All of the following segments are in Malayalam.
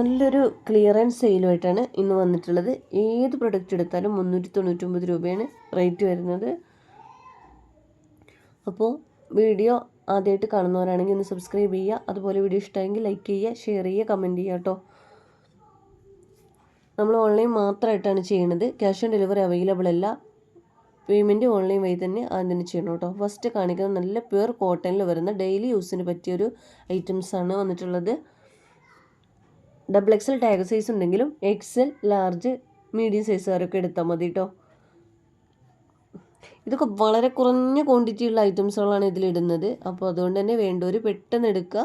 നല്ലൊരു ക്ലിയറൻസ് സെയിലുമായിട്ടാണ് ഇന്ന് വന്നിട്ടുള്ളത്. ഏത് പ്രൊഡക്റ്റ് എടുത്താലും മുന്നൂറ്റി തൊണ്ണൂറ്റൊമ്പത് രൂപയാണ് റേറ്റ് വരുന്നത്. അപ്പോൾ വീഡിയോ ആദ്യമായിട്ട് കാണുന്നവരാണെങ്കിൽ ഒന്ന് സബ്സ്ക്രൈബ് ചെയ്യുക. അതുപോലെ വീഡിയോ ഇഷ്ടമായെങ്കിൽ ലൈക്ക് ചെയ്യുക ഷെയർ ചെയ്യുക കമന്റ് ചെയ്യുക കേട്ടോ. നമ്മൾ ഓൺലൈൻ മാത്രമായിട്ടാണ് ചെയ്യുന്നത്. ക്യാഷ് ഓൺ ഡെലിവറി അവൈലബിൾ അല്ല. പേയ്മെന്റ് ഓൺലൈൻ വഴി തന്നെ ആദ്യം തന്നെ ചെയ്യണം കേട്ടോ. ഫസ്റ്റ് കാണിക്കുന്നത് നല്ല പ്യുവർ കോട്ടണിൽ വരുന്ന ഡെയിലി യൂസിന് പറ്റിയൊരു ഐറ്റംസാണ് വന്നിട്ടുള്ളത്. ഡബിൾ എക്സൽ ടാഗ് സൈസ് ഉണ്ടെങ്കിലും എക്സൽ ലാർജ് മീഡിയം സൈസുകാരൊക്കെ എടുത്താൽ മതി കേട്ടോ ഇതൊക്കെ വളരെ കുറഞ്ഞ ക്വാണ്ടിറ്റിയുള്ള ഐറ്റംസുകളാണ് ഇതിലിടുന്നത് അപ്പോൾ അതുകൊണ്ട് തന്നെ വേണ്ടവർ പെട്ടെന്ന് എടുക്കുക.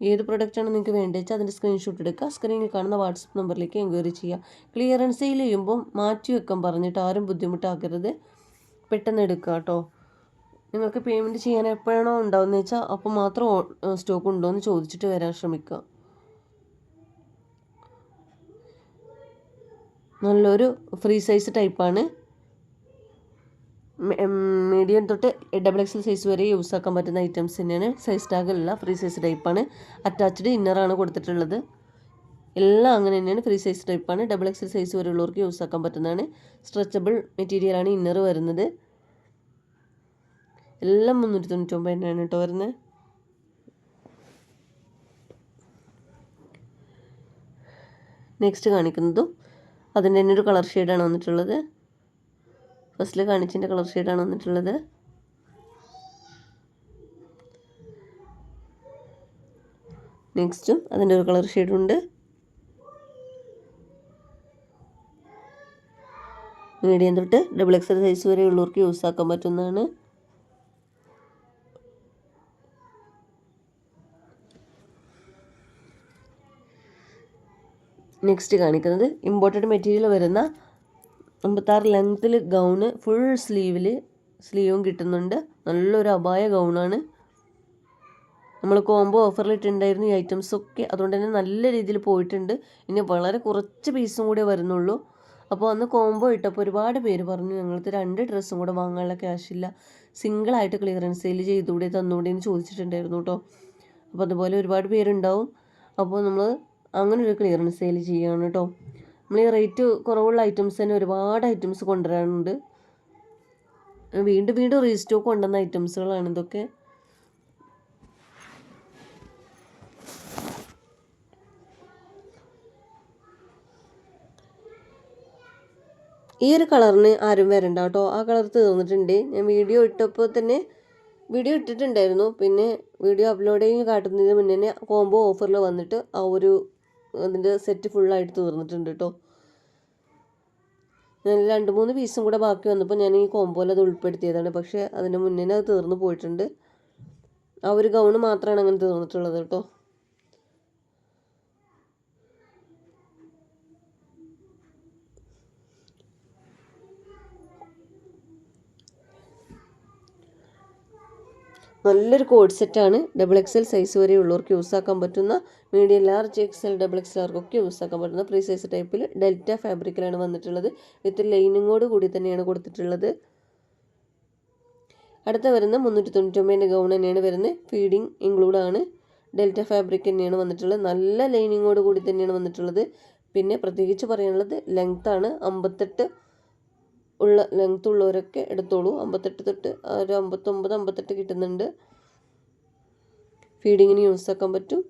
ഏത് പ്രൊഡക്റ്റാണ് നിങ്ങൾക്ക് വേണ്ടത് വെച്ചാൽ അതിന്റെ സ്ക്രീൻഷോട്ട് എടുക്കുക. സ്ക്രീനിൽ കാണുന്ന വാട്സപ്പ് നമ്പറിലേക്ക് എൻക്വയറി ചെയ്യുക. ക്ലിയറൻസ് സെയിൽ ചെയ്യുമ്പോൾ മാറ്റി വെക്കാൻ പറഞ്ഞിട്ട് ആരും ബുദ്ധിമുട്ടാക്കരുത്. പെട്ടെന്ന് എടുക്കുക കേട്ടോ നിങ്ങൾക്ക് പേയ്മെന്റ് ചെയ്യാൻ എപ്പോഴാണോ ഉണ്ടാവുന്നത് വെച്ചാൽ അപ്പോൾ മാത്രം സ്റ്റോക്ക് ഉണ്ടോ എന്ന് ചോദിച്ചിട്ട് വരാൻ ശ്രമിക്കുക. നല്ലൊരു ഫ്രീ സൈസ് ടൈപ്പാണ് മീഡിയം തൊട്ട് ഡബിൾ എക്സൽ സൈസ് വരെ യൂസ് ആക്കാൻ പറ്റുന്ന ഐറ്റംസ് തന്നെയാണ്. സൈസ് ടാഗല്ല ഫ്രീ സൈസ് ടൈപ്പാണ് അറ്റാച്ച്ഡ് ഇന്നറാണ് കൊടുത്തിട്ടുള്ളത്. എല്ലാം അങ്ങനെ തന്നെയാണ് ഫ്രീ സൈസ് ടൈപ്പാണ് ഡബിൾ എക്സൽ സൈസ് വരെ ഉള്ളവർക്ക് യൂസ് ആക്കാൻ പറ്റുന്നതാണ്. സ്ട്രെച്ചബിൾ മെറ്റീരിയലാണ് ഇന്നർ വരുന്നത്. എല്ലാം മുന്നൂറ്റി തൊണ്ണൂറ്റൊമ്പത് തന്നെയാണ് കേട്ടോ വരുന്നത്. നെക്സ്റ്റ് കാണിക്കുന്നതും അതിന്റെ തന്നെ ഒരു കളർ ഷെയ്ഡാണ് വന്നിട്ടുള്ളത്. ഫസ്റ്റിൽ കാണിച്ചതിന്റെ കളർ ഷെയ്ഡാണ് വന്നിട്ടുള്ളത്. നെക്സ്റ്റും അതിന്റെ ഒരു കളർ ഷെയ്ഡുണ്ട് മീഡിയം തൊട്ട് ഡബിൾ എക്സൽ സൈസ് വരെ ഉള്ളവർക്ക് യൂസ് ആക്കാൻ പറ്റുന്നതാണ്. നെക്സ്റ്റ് കാണിക്കുന്നത് ഇമ്പോർട്ടഡ് മെറ്റീരിയൽ വരുന്ന അമ്പത്താറ് ലെങ്ത്തിൽ ഗൗണ് ഫുൾ സ്ലീവിൽ സ്ലീവും കിട്ടുന്നുണ്ട്. നല്ലൊരു അപായ ഗൗണാണ് നമ്മൾ കോംബോ ഓഫറിൽ ഇട്ടിട്ടുണ്ടായിരുന്നു ഈ ഐറ്റംസൊക്കെ അതുകൊണ്ട് തന്നെ നല്ല രീതിയിൽ പോയിട്ടുണ്ട്. ഇനി വളരെ കുറച്ച് പീസും കൂടെ വരുന്നുള്ളൂ. അപ്പോൾ അന്ന് കോംബോ ഇട്ടപ്പോൾ ഒരുപാട് പേര് പറഞ്ഞു ഞങ്ങൾക്ക് രണ്ട് ഡ്രസ്സും കൂടെ വാങ്ങാനുള്ള ക്യാഷില്ല സിംഗിളായിട്ട് ക്ലിയറൻസ് സെയിൽ ചെയ്തുകൂടെ തന്നുകൂടെ എന്ന് ചോദിച്ചിട്ടുണ്ടായിരുന്നു കേട്ടോ അപ്പോൾ അതുപോലെ ഒരുപാട് പേരുണ്ടാവും. അപ്പോൾ നമ്മൾ അങ്ങനെ ഒരു ക്ലിയറൻസ് സെയിൽ ചെയ്യുകയാണ് കേട്ടോ നമ്മൾ ഈ റേറ്റ് കുറവുള്ള ഐറ്റംസ് തന്നെ ഒരുപാട് ഐറ്റംസ് കൊണ്ടുവരാനുണ്ട്. വീണ്ടും വീണ്ടും റീസ്റ്റോക്ക് കൊണ്ടുവന്ന ഐറ്റംസുകളാണ് ഇതൊക്കെ. ഈ ഒരു കളറിന് ആരും വരണ്ട കേട്ടോ ആ കളർ തീർന്നിട്ടുണ്ട്. ഞാൻ വീഡിയോ ഇട്ടപ്പോൾ തന്നെ വീഡിയോ ഇട്ടിട്ടുണ്ടായിരുന്നു. പിന്നെ വീഡിയോ അപ്ലോഡ് ചെയ്ത് കാട്ടുന്നതിന് മുന്നേ കോംബോ ഓഫറിൽ വന്നിട്ട് ആ ഒരു അതിന്റെ സെറ്റ് ഫുള്ളായിട്ട് തീർന്നിട്ടുണ്ട് കേട്ടോ ഞാൻ രണ്ട് മൂന്ന് പീസും കൂടെ ബാക്കി വന്നപ്പോൾ ഞാൻ ഈ കോമ്പോയിൽ അത് ഉൾപ്പെടുത്തിയതാണ്. പക്ഷേ അതിന് മുന്നേ അത് തീർന്നു പോയിട്ടുണ്ട്. ആ ഒരു ഗൗണ് മാത്രമാണ് അങ്ങനെ തീർന്നിട്ടുള്ളത് കേട്ടോ നല്ലൊരു കോഡ് സെറ്റാണ് ഡബിൾ എൽ സൈസ് വരെ ഉള്ളവർക്ക് യൂസ് ആക്കാൻ പറ്റുന്ന medium large X XL double X ആർക്കൊക്കെ യൂസ് ആക്കാൻ പറ്റുന്ന ഫ്രീ സൈസ് ടൈപ്പിൽ ഡെൽറ്റ ഫാബ്രിക്കിലാണ് വന്നിട്ടുള്ളത്. വിത്ത് ലൈനിങ്ങോട് കൂടി തന്നെയാണ് കൊടുത്തിട്ടുള്ളത്. അടുത്ത വരുന്ന മുന്നൂറ്റി തൊണ്ണൂറ്റൊമ്പതിന്റെ ഗൗൺ തന്നെയാണ് വരുന്നത്. ഫീഡിങ് ഇൻക്ലൂഡാണ് ഡെൽറ്റ ഫാബ്രിക് തന്നെയാണ് വന്നിട്ടുള്ളത്. നല്ല ലൈനിങ്ങോട് കൂടി തന്നെയാണ് വന്നിട്ടുള്ളത്. പിന്നെ പ്രത്യേകിച്ച് പറയാനുള്ളത് ലെങ്ത്താണ് അമ്പത്തെട്ട് ഉള്ള ലെങ്ത് ഉള്ളവരൊക്കെ എടുത്തോളൂ. അമ്പത്തെട്ട് തൊട്ട് ഒരു അമ്പത്തൊമ്പത് അമ്പത്തെട്ട് കിട്ടുന്നുണ്ട്. ഫീഡിങ്ങിന് യൂസ് ആക്കാൻ പറ്റും.